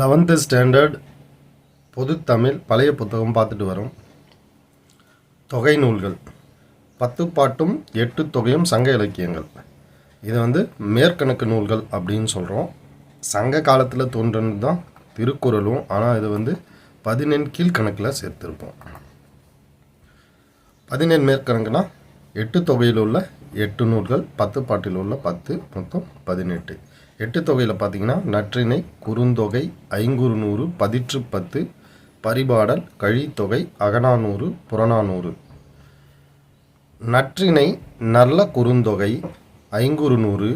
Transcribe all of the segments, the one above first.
Eleventh standard பொதுத்தமிழ் பழைய புத்தகம் பார்த்துட்டு வரோம். தொகை நூல்கள். பத்து பாட்டும் எட்டு தொகையும் சங்க இலக்கியங்கள். இது வந்து மேற்கணக்கு நூல்கள் அப்படின்னு சொல்கிறோம் சங்க காலத்தில் தோன்றது தான் திருக்குறளும் ஆனால் இது வந்து பதினெண் கீழ்கணக்கில் சேர்த்துருப்போம். பதினெண் மேற்கணக்குனா எட்டு தொகையில் உள்ள எட்டு நூல்கள் பத்து பாட்டில் உள்ள பத்து மொத்தம் பதினெட்டு. எட்டு தொகையில் பார்த்தீங்கன்னா நற்றிணை குறுந்தொகை ஐங்குறு நூறு பதிற்று பத்து பரிபாடல் கழித்தொகை அகநானூறு புறநானூறு. நற்றிணை நல்ல குறுந்தொகை ஐங்குறு நூறு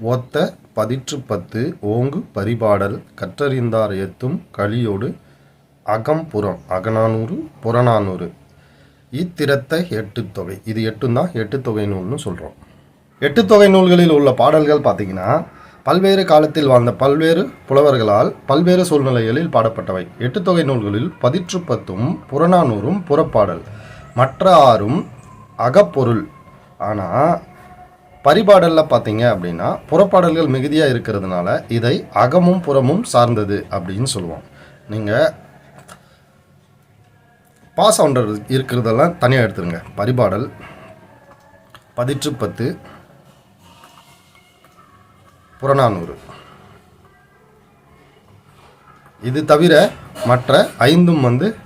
ஒத்த பதிற்று பத்து ஓங்கு பரிபாடல் கற்றறிந்தார் எத்தும் கலியோடு அகம்புறம் அகநானூறு புறநானூறு. இத்திரத்த எட்டு தொகை. இது எட்டும் தான் எட்டு தொகை நூல்னு சொல்கிறோம் எட்டு தொகை நூல்களில் உள்ள பாடல்கள் பார்த்தீங்கன்னா பல்வேறு காலத்தில் வாழ்ந்த பல்வேறு புலவர்களால் பல்வேறு சூழ்நிலைகளில் பாடப்பட்டவை. எட்டு தொகை நூல்களில் பதிற்றுப்பத்தும் புறநானூறும் புறப்பாடல். மற்ற ஆறும் அகப்பொருள். ஆனால் பரிபாடலில் பார்த்தீங்க அப்படின்னா புறப்பாடல்கள் மிகுதியாக இருக்கிறதுனால இதை அகமும் புறமும் சார்ந்தது அப்படின்னு சொல்லுவோம். நீங்கள் பாஸ் சவுண்டர் இருக்கிறதெல்லாம் தனியாக எடுத்துருங்க. பரிபாடல் பதிற்று பத்து புறநானூறு. இது தவிர மற்ற ஐந்தும் வந்து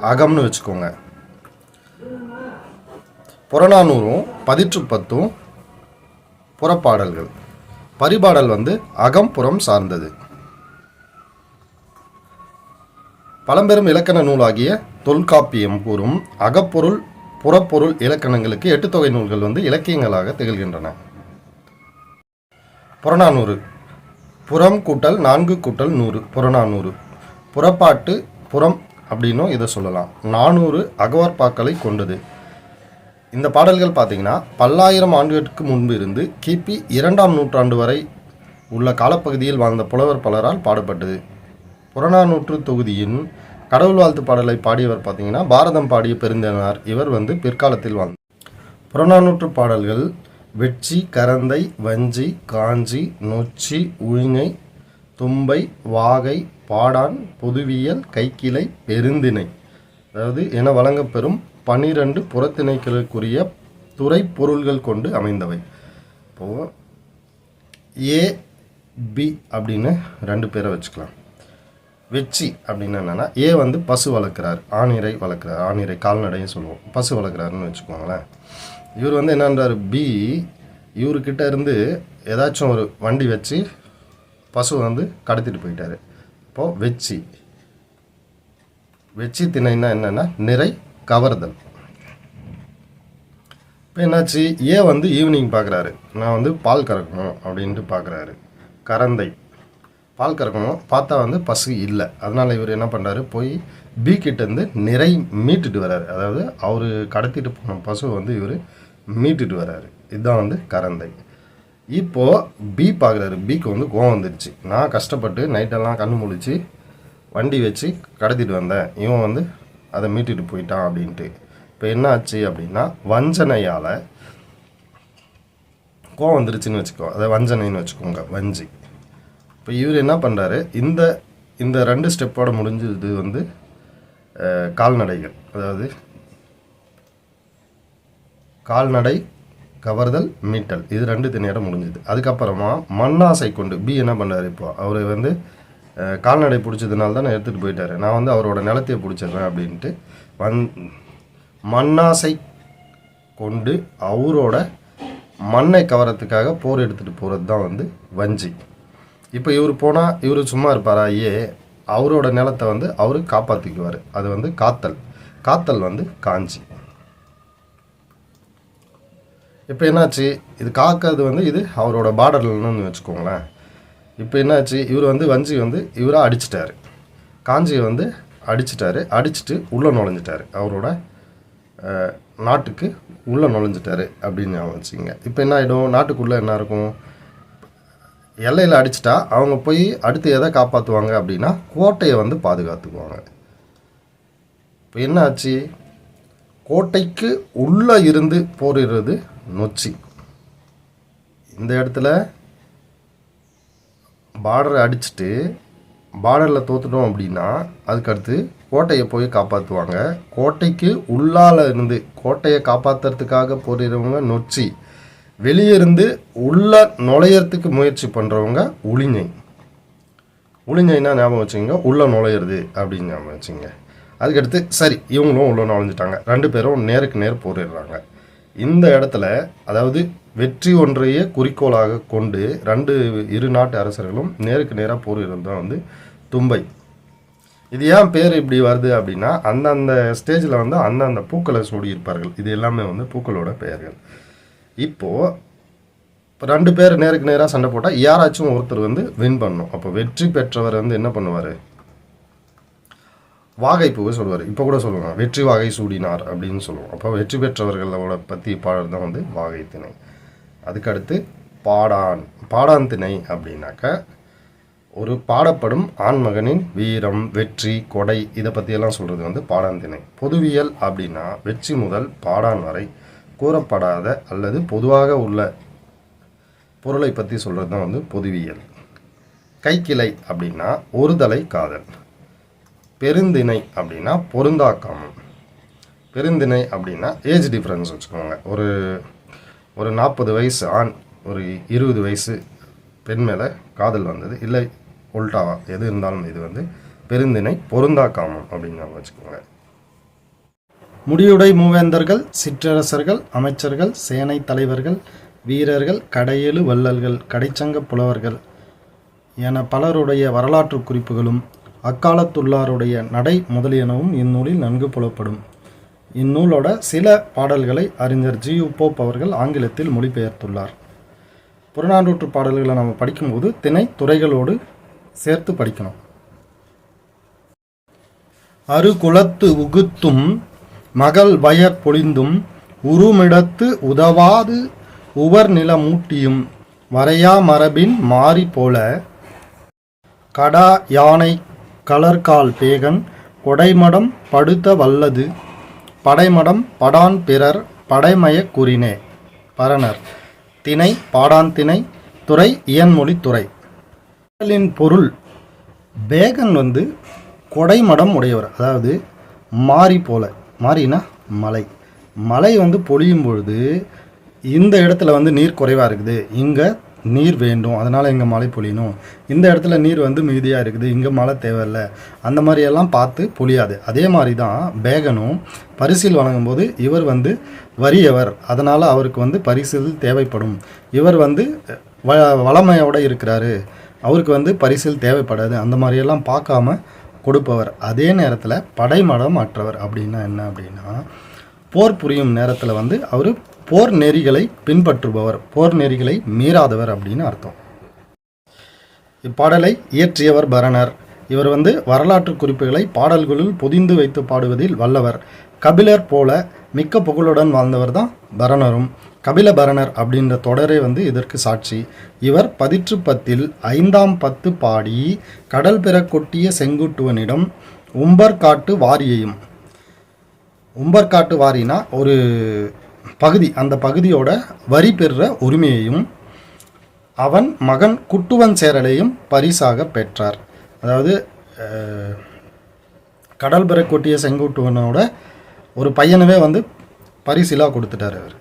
அகம்னு வச்சுக்கோங்க. புறநானூறும் பதிற்று பத்தும் புறப்பாடல்கள். பரிபாடல் வந்து அகம் புறம் சார்ந்தது. பழம்பெரும் இலக்கண நூலாகிய தொல்காப்பியம் கூறும் அகப்பொருள் புறப்பொருள் இலக்கணங்களுக்கு எட்டு தொகை நூல்கள் வந்து இலக்கியங்களாக திகழ்கின்றன. புறநானூறு. புறம் கூட்டல் நான்கு கூட்டல் நூறு. புறநானூறு. புறப்பாட்டு புறம் அப்படின்னும் இதை சொல்லலாம். நானூறு அகவற்பாக்களை கொண்டது. இந்த பாடல்கள் பார்த்தீங்கன்னா பல்லாயிரம் ஆண்டுகளுக்கு முன்பு இருந்து கிபி இரண்டாம் நூற்றாண்டு வரை உள்ள காலப்பகுதியில் வாழ்ந்த புலவர் பலரால் பாடப்பட்டது. புறநானூற்று தொகுதியின் கடவுள் வாழ்த்து பாடலை பாடியவர் பார்த்தீங்கன்னா பாரதம் பாடிய பெருந்தனார் இவர் வந்து பிற்காலத்தில் வாழ்ந்தார். புறநானூற்று பாடல்கள் வெட்சி கரந்தை வஞ்சி காஞ்சி நொச்சி உழிஞை தும்பை வாகை பாடான் பொதுவியல் கைக்கிளை பெருந்திணை. அதாவது என வழங்கப்பெறும் பனிரெண்டு புறத்திணைகளுக்குரிய துறை பொருள்கள் கொண்டு அமைந்தவை. இப்போது ஏ பி அப்படின்னு ரெண்டு பேரை வச்சுக்கலாம். வெச்சி அப்படின்னு என்னென்னா ஏ வந்து பசு வளர்க்குறாரு ஆணிரை வளர்க்குறார் ஆணிரை கால்நடையும் சொல்லுவோம். பசு வளர்க்குறாருன்னு வச்சுக்கோங்களேன். இவர் வந்து என்னன்றார் பி இவர்கிட்ட இருந்து ஏதாச்சும் ஒரு வண்டி வச்சு பசு வந்து கடத்திட்டு போயிட்டாரு. இப்போது வெச்சி. வெச்சி திணைன்னா என்னென்னா நிறை கவர்தல். இப்போ என்னாச்சு? ஏ வந்து ஈவினிங் பார்க்குறாரு நான் வந்து பால் கறக்கணும் அப்படின்ட்டு பார்க்குறாரு கரந்தை. பால் கறக்கணும். பார்த்தா வந்து பசு இல்லை. அதனால் இவர் என்ன பண்ணுறாரு போய் பி கிட்டேருந்து நிறை மீட்டுட்டு வர்றாரு. அதாவது அவர் கடத்திட்டு போன பசு வந்து இவர் மீட்டுட்டு வராரு இதுதான் வந்து கரந்தை. இப்போது பி பார்க்குறாரு பிக்கு வந்து கோவம் வந்துடுச்சு நான் கஷ்டப்பட்டு நைட்டெல்லாம் கண்ணு முழிச்சு வண்டி வச்சு கடத்திட்டு வந்தேன். இவன் வந்து அதை மீட்டுட்டு போயிட்டான் அப்படின்ட்டு. இப்போ என்ன ஆச்சு அப்படின்னா வஞ்சனையால் கோவம் வந்துருச்சுன்னு வச்சுக்கோ. அதை வஞ்சனைன்னு வச்சுக்கோங்க. வஞ்சி. இப்போ இவர் என்ன பண்ணுறாரு இந்த இந்த ரெண்டு ஸ்டெப்போட முடிஞ்சது வந்து கால்நடைகள். அதாவது கால்நடை கவர்தல் மீட்டல். இது ரெண்டு தனியோட முடிஞ்சுது. அதுக்கப்புறமா மண்ணாசை கொண்டு பி என்ன பண்ணார் இப்போ? அவர் வந்து கால்நடை பிடிச்சதுனால தான் நான் எடுத்துகிட்டு போயிட்டார். நான் வந்து அவரோட நிலத்தையே பிடிச்சிடுறேன் அப்படின்ட்டு வந் மண்ணாசை கொண்டு அவரோட மண்ணை கவரத்துக்காக போர் எடுத்துகிட்டு போகிறது தான் வந்து வஞ்சி. இப்போ இவர் போனால் இவர் சும்மா இருப்பாரா? ஏ அவரோட நிலத்தை வந்து அவர் காப்பாற்றிக்குவார் அது வந்து காத்தல். காத்தல் வந்து காஞ்சி. இப்போ என்னாச்சு? இது காக்கிறது வந்து இது அவரோட பார்டர்லன்னு வச்சுக்கோங்களேன். இப்போ என்னாச்சு? இவர் வந்து வஞ்சி வந்து இவராக அடிச்சிட்டார். காஞ்சியை வந்து அடிச்சிட்டாரு. அடிச்சிட்டு உள்ளே நுழைஞ்சிட்டாரு. அவரோட நாட்டுக்கு உள்ளே நுழைஞ்சிட்டாரு அப்படின்னு ஞாபகம் வச்சுங்க இப்போ என்ன ஆகிடும் நாட்டுக்குள்ளே என்ன இருக்கும்? எல்லையில் அடிச்சிட்டா அவங்க போய் அடுத்து எதை காப்பாற்றுவாங்க அப்படின்னா கோட்டையை வந்து பாதுகாத்துக்குவாங்க. இப்போ என்ன ஆச்சு? கோட்டைக்கு உள்ளே இருந்து போரிடுறது நொச்சி. இந்த இடத்துல பார்டரை அடிச்சுட்டு பார்டரில் தோத்துட்டோம் அப்படின்னா அதுக்கடுத்து கோட்டையை போய் காப்பாற்றுவாங்க கோட்டைக்கு உள்ளால இருந்து கோட்டையை காப்பாற்றுறதுக்காக போகிறவங்க நொச்சி. வெளியே இருந்து உள்ளே நுழையிறதுக்கு முயற்சி பண்ணுறவங்க உளிஞை. உளிஞ்சைன்னா ஞாபகம் வச்சுங்க உள்ளே நுழையிறது அப்படின்னு ஞாபகம் வச்சுங்க அதுக்கடுத்து சரி இவங்களும் உள்ளே நுழைஞ்சிட்டாங்க. ரெண்டு பேரும் நேருக்கு நேர் போரிடுறாங்க. இந்த இடத்துல அதாவது வெற்றி ஒன்றையே குறிக்கோளாக கொண்டு ரெண்டு இரு நாட்டு அரசர்களும் நேருக்கு நேராக போர் தான் வந்து தும்பை. இது ஏன் பேர் இப்படி வருது அப்படின்னா அந்தந்த ஸ்டேஜில் வந்து அந்தந்த பூக்களை சூடியிருப்பார்கள். இது எல்லாமே வந்து பூக்களோட பெயர்கள். இப்போது ரெண்டு பேர் நேருக்கு நேராக சண்டை போட்டால் யாராச்சும் ஒருத்தர் வந்து வின் பண்ணும் அப்போ வெற்றி பெற்றவர் வந்து என்ன பண்ணுவார்? வாகைப்பூவை சொல்லுவார் இப்போ கூட சொல்லுவாங்க வெற்றி வாகை சூடினார் அப்படின்னு சொல்லுவோம். அப்போ வெற்றி பெற்றவர்களோட பற்றி பாடல் தான் வந்து வாகை திணை. அதுக்கடுத்து பாடான் பாடான் திணை அப்படின்னாக்க ஒரு பாடப்படும் ஆண்மகனின் வீரம் வெற்றி கொடை இதை பற்றியெல்லாம் சொல்கிறது வந்து பாடான் திணை. பொதுவியல் அப்படின்னா வெற்றி முதல் பாடான் வரை கூறப்படாத அல்லது பொதுவாக உள்ள பொருளை பற்றி சொல்கிறது தான் வந்து பொதுவியல். கைக்கிளை அப்படின்னா ஒருதலை காதல். பெருந்திணை அப்படின்னா பொருந்தாக்காமம். பெருந்திணை அப்படின்னா ஏஜ் டிஃப்ரென்ஸ் வச்சுக்கோங்க. ஒரு ஒரு நாற்பது வயசு ஆண் ஒரு இருபது வயசு பெண் மேலே காதல் வந்தது. இல்லை உல்டாவா எது இருந்தாலும் இது வந்து பெருந்திணை பொருந்தாக்காமம் அப்படின்னு வச்சுக்கோங்க. முடியுடை மூவேந்தர்கள் சிற்றரசர்கள் அமைச்சர்கள் சேனை தலைவர்கள் வீரர்கள் கடையெழு வள்ளல்கள் கடைச்சங்க புலவர்கள் என பலருடைய வரலாற்று குறிப்புகளும் அக்காலத்துள்ளாருடைய நடை முதலியனவும் இந்நூலில் நன்கு புலப்படும். இந்நூலோட சில பாடல்களை அறிஞர் ஜி. யு போப் அவர்கள் ஆங்கிலத்தில் மொழிபெயர்த்துள்ளார். புறநானூற்று பாடல்களை நம்ம படிக்கும்போது திணை துறைகளோடு சேர்த்து படிக்கணும். அருகுலத்து உகுத்தும் மகள் வயற் பொழிந்தும் உருமிடத்து உதவாது உவர் நிலமூட்டியும் வரையா மரபின் மாறி போல கடா யானை கலர்கால் பேகன் கொடைமடம் படுத்த வல்லது படைமடம் படான் பிறர் படைமயக் குறினே. பரணர். திணை பாடான் திணை துறை இயன்மொழி துறை. பாடலின் பொருள் பேகன் வந்து கொடைமடம் உடையவர் அதாவது மாறி போல மாறினா மலை. மலை வந்து பொழியும் பொழுது இந்த இடத்துல வந்து நீர் குறைவாக இருக்குது. இங்கே நீர் வேண்டும் அதனால் இங்கே மழை பொழியணும். இந்த இடத்துல நீர் வந்து மிகுதியாக இருக்குது இங்கே மழை தேவையில்ல. அந்த மாதிரியெல்லாம் பார்த்து பொழியாது. அதே மாதிரி தான் பேகனும் பரிசில் வழங்கும்போது இவர் வந்து வறியவர். அதனால் அவருக்கு வந்து பரிசில் தேவைப்படும். இவர் வந்து வ வளமையோட இருக்கிறாரு. அவருக்கு வந்து பரிசில் தேவைப்படாது. அந்த மாதிரியெல்லாம் பார்க்காம கொடுப்பவர். அதே நேரத்தில் படைமடம் அற்றவர். அப்படின்னா என்ன அப்படின்னா போர் புரியும் நேரத்தில் வந்து அவர் போர் நெறிகளை பின்பற்றுபவர் போர் நெறிகளை மீறாதவர் அப்படின்னு அர்த்தம். இப்பாடலை இயற்றியவர் பரணர். இவர் வந்து வரலாற்று குறிப்புகளை பாடல்களுள் பொதிந்து வைத்து பாடுவதில் வல்லவர். கபிலர் போல மிக்க புகழுடன் வாழ்ந்தவர் தான் பரணரும். கபில பரணர் அப்படின்ற தொடரே வந்து இதற்கு சாட்சி. இவர் பதிற்று பத்தில் ஐந்தாம் பத்து பாடி கடல் பெற கொட்டிய செங்குட்டுவனிடம் உம்பர்காட்டு வாரியையும் உம்பர்காட்டு வாரினா ஒரு பகுதி அந்த பகுதியோட வரி பெறுற உரிமையையும் அவன் மகன் குட்டுவன் சேரலையும் பரிசாக பெற்றார். அதாவது கடல் பெற கொட்டிய செங்குட்டுவனோட ஒரு பையனவே வந்து பரிசிலாக கொடுத்துட்டார் அவர்.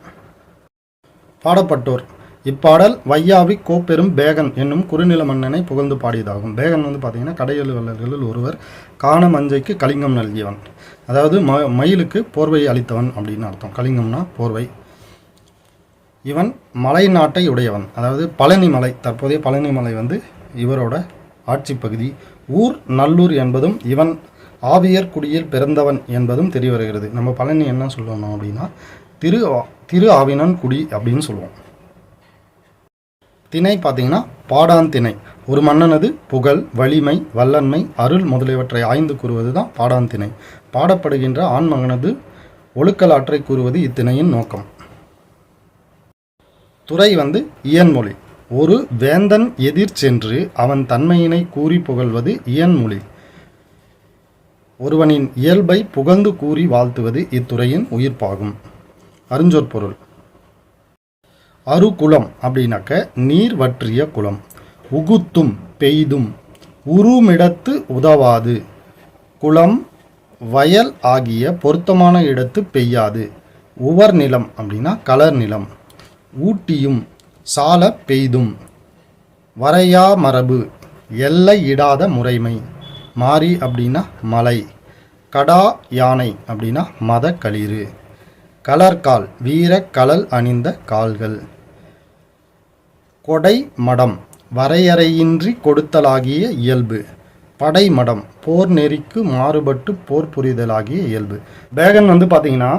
பாடப்பட்டோர் இப்பாடல் வையாவி கோப்பெரும் பேகன் என்னும் குறுநில மன்னனை புகழ்ந்து பாடியதாகும். பேகன் வந்து பார்த்தீங்கன்னா கடையலுவலர்களில் ஒருவர் காண மஞ்சைக்கு கலிங்கம் நல்கியவன். அதாவது ம மயிலுக்கு போர்வையை அளித்தவன் அப்படின்னு அர்த்தம். கலிங்கம்னா போர்வை. இவன் மலை நாட்டை உடையவன். அதாவது பழனி மலை தற்போதைய பழனி மலை வந்து இவரோட ஆட்சி பகுதி. ஊர் நல்லூர் என்பதும் இவன் ஆவியர் குடியில் பிறந்தவன் என்பதும் தெரிய வருகிறது நம்ம பழனி என்ன சொல்லணும் அப்படின்னா திரு ஆ- திரு ஆவினன் குடி அப்படின்னு சொல்லுவோம். திணை பார்த்தீங்கன்னா பாடான் திணை. ஒரு மன்னனது புகழ் வலிமை வல்லன்மை அருள் முதலியவற்றை ஆய்ந்து கூறுவது தான் பாடான் திணை. பாடப்படுகின்ற ஆண்மகனது ஒழுக்கலாற்றை கூறுவது இத்திணையின் நோக்கம். துறை வந்து இயன்மொழி. ஒரு வேந்தன் எதிர் சென்று அவன் தன்மையினை கூறி புகழ்வது இயன்மொழி. ஒருவனின் இயல்பை புகழ்ந்து கூறி வாழ்த்துவது இத்துறையின் உயிர்ப்பாகும். அருஞ்சொற்பொருள். அருகுளம் அப்படின்னாக்க நீர் வற்றிய குளம். உகுத்தும் பெய்தும் உருமிடத்து உதவாது. குளம் வயல் ஆகிய பொருத்தமான இடத்து பெய்யாது. உவர் நிலம் அப்படின்னா கலர் நிலம். ஊட்டியும் சால பெய்தும். வரையா மரபு எல்லை இடாத முறைமை. மாறி அப்படின்னா மலை. கடா யானை அப்படின்னா மத களிறு கலர்கால் வீர கலல் அணிந்த கால்கள். கொடை மடம் வரையறையின்றி கொடுத்தலாகிய இயல்பு. படை மடம் போர் நெறிக்கு மாறுபட்டு போர் புரிதலாகிய இயல்பு. பேகன் வந்து பார்த்தீங்கன்னா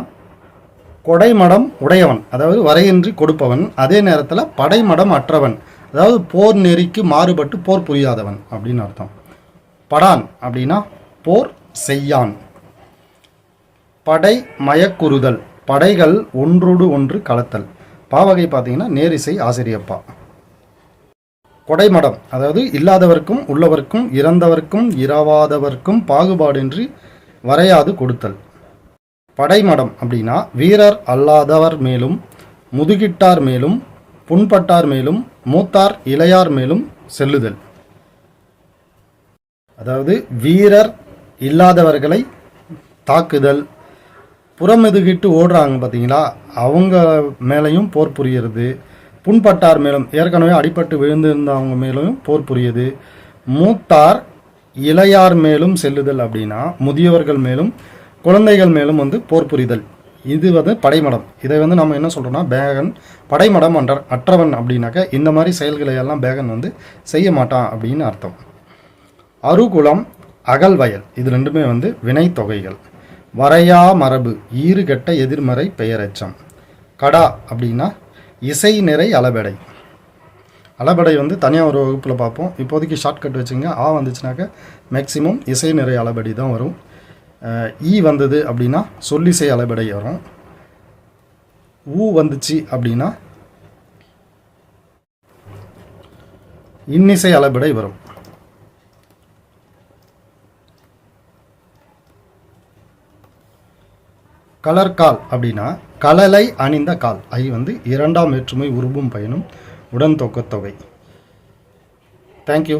கொடைமடம் உடையவன் அதாவது வரையின்றி கொடுப்பவன் அதே நேரத்தில் படைமடம் அற்றவன் அதாவது போர் நெறிக்கு மாறுபட்டு போர் புரியாதவன் அப்படின்னு அர்த்தம். படான் அப்படின்னா போர் செய்யான். படை மயக்குறுதல் படைகள் ஒன்றோடு ஒன்று கலத்தல். பாவகை பார்த்தீங்கன்னா நேரிசை ஆசிரியப்பா. கொடைமடம் அதாவது இல்லாதவர்க்கும் உள்ளவர்க்கும் இறந்தவர்க்கும் இரவாதவர்க்கும் பாகுபாடின்றி வரையாது கொடுத்தல். படைமடம் அப்படின்னா வீரர் அல்லாதவர் மேலும் முதுகிட்டார் மேலும் புண்பட்டார் மேலும் மூத்தார் இளையார் மேலும் செல்லுதல். அதாவது வீரர் இல்லாதவர்களை தாக்குதல். புறமெதுகிட்டு ஓடுறாங்க பார்த்தீங்களா? அவங்க மேலேயும் போர் புரியுறது. புண்பட்டார் மேலும். ஏற்கனவே அடிபட்டு விழுந்திருந்தவங்க மேலும் போர் புரியுது. மூத்தார் இளையார் மேலும் செல்லுதல் அப்படின்னா முதியவர்கள் மேலும் குழந்தைகள் மேலும் வந்து போர் புரிதல். இது வந்து படைமடம். இதை வந்து நம்ம என்ன சொல்கிறோம்னா பேகன் படைமடம் அன்ற அற்றவன் அப்படின்னாக்க இந்த மாதிரி செயல்களை எல்லாம் பேகன் வந்து செய்ய மாட்டான் அப்படின்னு அர்த்தம். அருகுலம் அகல்வயல். இது ரெண்டுமே வந்து வினைத்தொகைகள். வரையா மரபு ஈறுகட்ட எதிர்மறை பெயரெச்சம். கடா அப்படின்னா இசை நிறை அளபெடை. அளபெடை வந்து தனியாக ஒரு வகுப்பில் பார்ப்போம். இப்போதைக்கு ஷார்ட்கட் வச்சுங்க. ஆ வந்துச்சுனாக்க மேக்ஸிமம் இசை நிறை அளபடி தான் வரும். ஈ வந்தது அப்படின்னா சொல்லிசை அளபெடை வரும். ஊ வந்துச்சு அப்படின்னா இன்னிசை அளபெடை வரும். கலர்கால் அப்படின்னா கலலை அணிந்த கால். ஐ வந்து இரண்டாம் வேற்றுமை உருவும் பயனும். உடன் தொக்கத்தொகை தேங்க்யூ